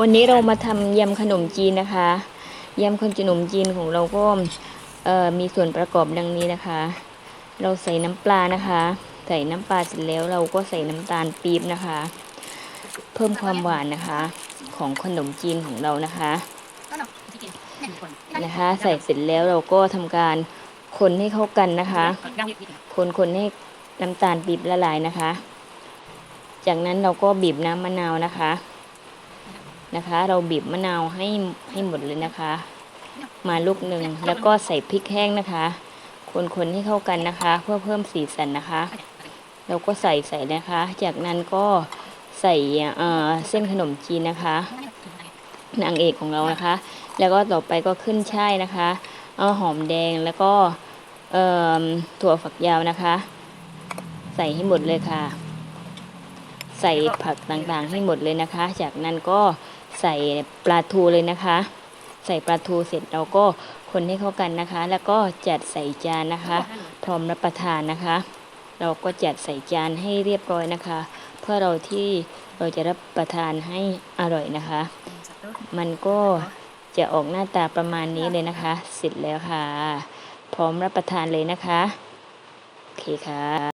วันนี้เรามาทำยำขนมจีนนะคะยำขนมจีนของเราก็มีส่วนประกอบดังนี้นะคะ เราใส่น้ำปลานะคะ ใส่น้ำปลาเสร็จแล้วเราก็ใส่น้ำตาลปี๊บนะคะ เพิ่มความหวานนะคะ ของขนมจีนของเรานะคะนะคะ ใส่เสร็จแล้วเราก็ทำการคนให้เข้ากันนะคะ คนคนให้น้ำตาลปี๊บละลายนะคะ จากนั้นเราก็บีบน้ำมะนาวนะคะ นะคะ เราบีบมะนาวให้ให้หมดเลยนะคะ มาลูกหนึ่งแล้วก็ใส่พริกแห้งนะคะ คนๆให้เข้ากันนะคะ เพื่อเพิ่มสีสันนะคะ เราก็ใส่ใส่นะคะ จากนั้นก็ใส่เอ่อเส้นขนมจีนนะคะนางเอกของเรานะคะ แล้วก็ต่อไปก็ขึ้นช่ายนะคะเอาหอมแดงแล้วก็เอ่อถั่วฝักยาวนะคะ ใส่ให้หมดเลยค่ะ ใส่ผักต่างๆให้หมดเลยนะคะ จากนั้นก็ ใส่ปลาทูเลยนะคะ ใส่ปลาทูเสร็จเราก็คนให้เข้ากันนะคะ แล้วก็จัดใส่จานนะคะ พร้อมรับประทานนะคะ เราก็จัดใส่จานให้เรียบร้อยนะคะ เพื่อเราที่เราจะรับประทานให้อร่อยนะคะ มันก็จะออกหน้าตาประมาณนี้เลยนะคะ เสร็จแล้วค่ะ พร้อมรับประทานเลยนะคะ โอเคค่ะ